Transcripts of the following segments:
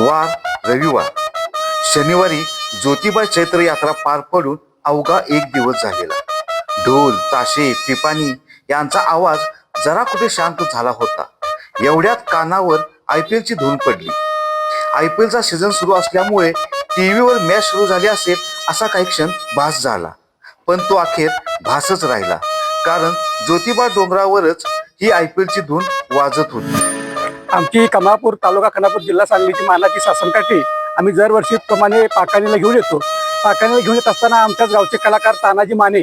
वार रविवार. शनिवारी ज्योतिबा चैत्र यात्रा पार पडून अवघा एक दिवस झालेला. ढोल ताशे पिपाणी यांचा आवाज जरा कुठे शांत झाला होता. एवढ्यात कानावर आय पी एलची धून पडली. आय पी एलचा सीझन सुरू असल्यामुळे टीव्हीवर मॅच सुरू झाली असेल असा काही क्षण भास झाला. पण तो अखेर भासच राहिला. कारण ज्योतिबा डोंगरावरच ही आय पी एलची धून वाजत होती. आमची कमळापूर तालुका खानापूर जिल्हा सांगलीची मानाची शासनकाठी आम्ही दरवर्षीप्रमाणे पाकाणीला घेऊन येतो. पाकाणीला घेऊन येत असताना आमच्याच गावचे कलाकार तानाजी माने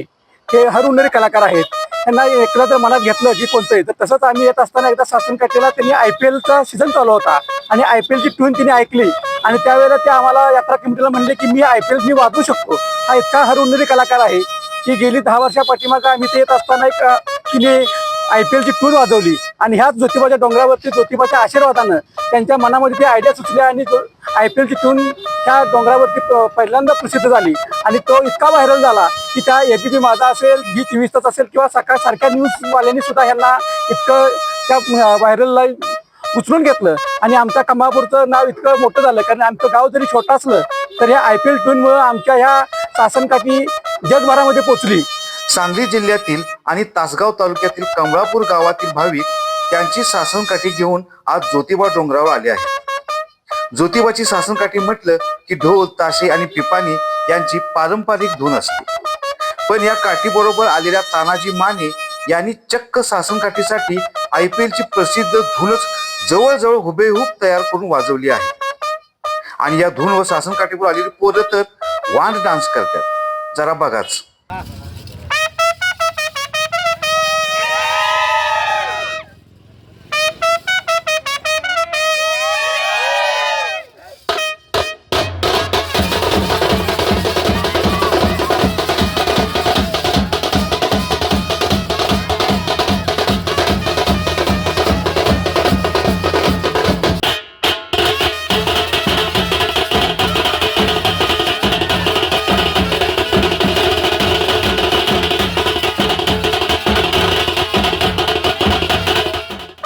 हे हरहुन्नरी कलाकार आहेत. त्यांना एकदा जर मनात घेतलं की कोणतं आहे तर तसंच आम्ही येत असताना एकदा शासनकाठीला त्यांनी आय पी एलचा सीझन चालू होता आणि आय पी एलची ट्यून तिने ऐकली. आणि त्यावेळेला ते आम्हाला यात्रा कमिटीला म्हणले की मी आय पी एल मी वाजवू शकतो. हा इतका हरहुन्नरी कलाकार आहे. की गेली दहा वर्षा पाठीमागं आम्ही ते येत असताना एक तिने आय पी एलची टूर वाजवली. आणि ह्याच ज्योतिबाच्या डोंगरावरती ज्योतिबाच्या आशीर्वादानं त्यांच्या मनामध्ये ती आयडिया सुचली आणि आय पी एलची टून त्या डोंगरावरती प- पहिल्यांदा प्रसिद्ध झाली. आणि तो इतका व्हायरल झाला की त्या एबीपी माझा असेल बी चोवीस तास असेल किंवा सकाळ सारख्या न्यूजवाल्यांनी सुद्धा ह्यांना इतकं त्या व्हायरलला उचलून घेतलं. आणि आमच्या कमापूरचं नाव इतकं मोठं झालं. कारण आमचं गाव जरी छोटं असलं तर ह्या आय पी एल टूनमुळं आमच्या ह्या शासनकाठी जगभरामध्ये पोचली. सांगली जिल्ह्यातील आणि तासगाव तालुक्यातील कमळापूर गावातील भाविक त्यांची सासनकाठी घेऊन आज ज्योतिबा डोंगरावर आले आहेत. ज्योतिबाची सासनकाठी म्हटलं की ढोल ताशे आणि पिपाणी यांची पारंपरिक धून असते. पण या काठीबरोबर आलेल्या तानाजी माने यांनी चक्क सासनकाठीसाठी आय पी एलची प्रसिद्ध धूनच जवळजवळ हुबेहूब तयार करून वाजवली आहे. आणि या धून व सासनकाठीवर आलेली पोरं तर वांड डान्स करतात. जरा बघाच.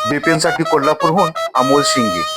बीपीएनसाठी कोल्हापूरहून अमोल शिंगे.